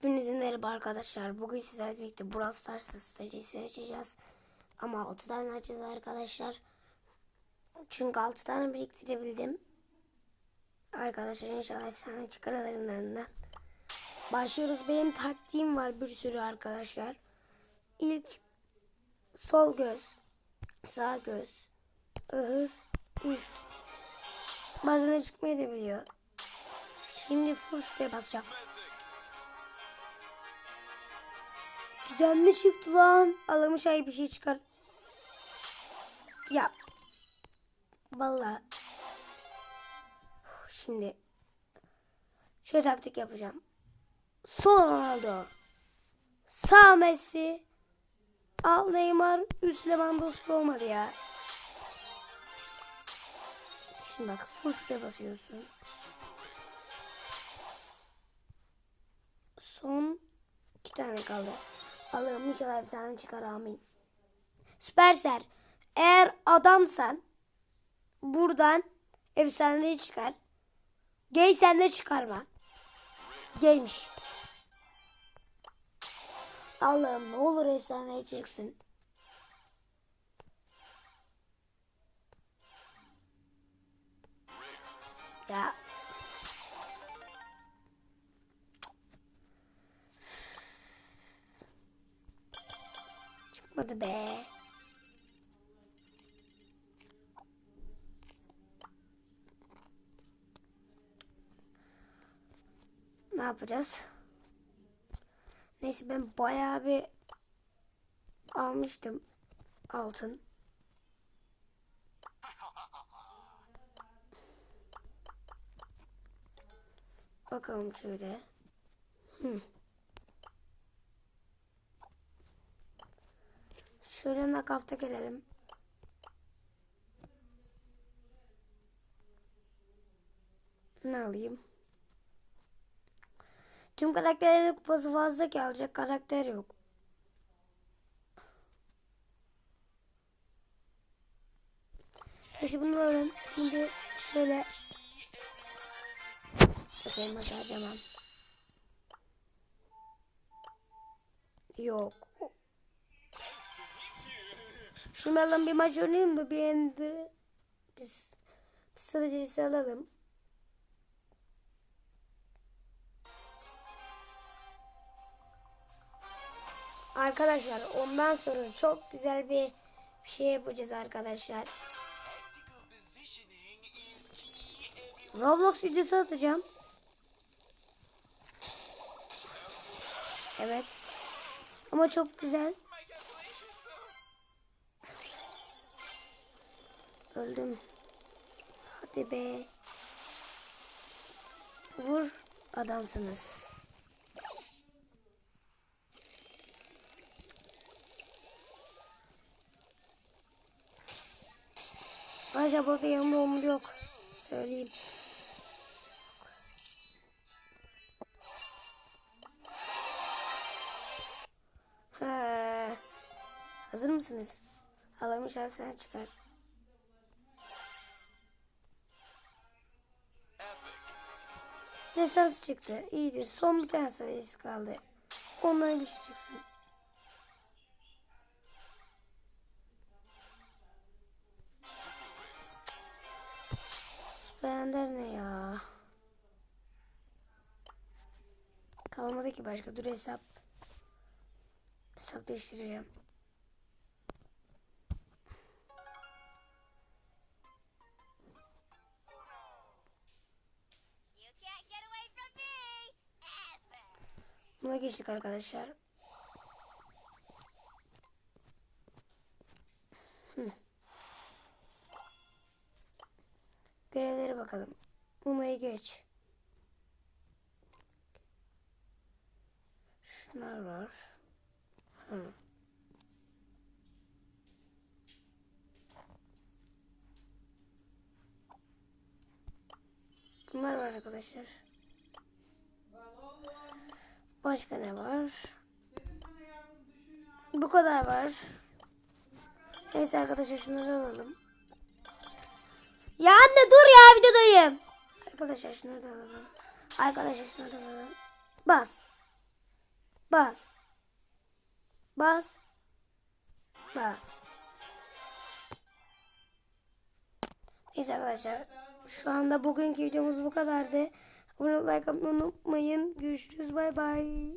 Hepinizin merhaba arkadaşlar. Bugün sizlerle birlikte Brawl Stars stratejisi açacağız. Ama 6 tane açacağız arkadaşlar. Çünkü 6 tane biriktirebildim. Arkadaşlar inşallah efsane çıkar aralarından. Başlıyoruz. Benim taktiğim var bir sürü arkadaşlar. İlk sol göz, sağ göz, hız, üst. Bazen çıkmayı da biliyor. Şimdi full şuraya basacağım. Güzel mi çıktı lan? Alamış ay bir şey çıkar. Ya. Vallahi. Şimdi. Şöyle taktik yapacağım. Sol Ronaldo. Sağ Messi. Al Neymar. Üst Lewandowski olmadı ya. Şimdi bak full basıyorsun. Son iki tane kaldı. Allah'ım inşallah efsane çıkar amin. Süperser. Eğer adamsan buradan efsaneyi çıkar. Gay sen de çıkarma. Gaymiş. Allah'ım ne olur efsane çıksın. Ya çıkmadı be. Ne yapacağız? Neyse ben bayağı bir almıştım altın. Bakalım şöyle. Hı. Şöyle nakafta gelelim. Ne alayım? Tüm karakterlerin kupası fazla ki alacak karakter yok. Neyse bunu alalım. Şimdi şöyle Bakayım harcamam. Yok. Alalım bir maç oynayayım mı? Bir ender. Biz bir stratejisi alalım. Arkadaşlar ondan sonra çok güzel bir bir şey yapacağız arkadaşlar. Roblox videosu atacağım. Evet. Ama çok güzel. Öldüm. Hadi be. Vur adamsınız. Ayrıca burada yanımda yok. Söyleyeyim. Ha. Hazır mısınız? Alamış harfler çıkar. Desans çıktı. İyidir. Son bir tane sayısı kaldı. Ondan bir şey çıksın. Süperender ne ya? Kalmadı ki başka. Dur hesap. Hesap değiştireceğim. Buna geçtik arkadaşlar. Hı. Görevlere bakalım. Buna geç. Şunlar var. Hı. Bunlar var arkadaşlar. Başka ne var? Bu kadar var. Neyse arkadaşlar şunları alalım. Ya anne dur ya videodayım. Arkadaşlar şunları da alalım. Arkadaşlar şunları da alalım. Bas. Bas. Bas. Bas. Neyse arkadaşlar. Şu anda bugünkü videomuz bu kadardı. Abone olmayı unutmayın. Görüşürüz. Bay bay.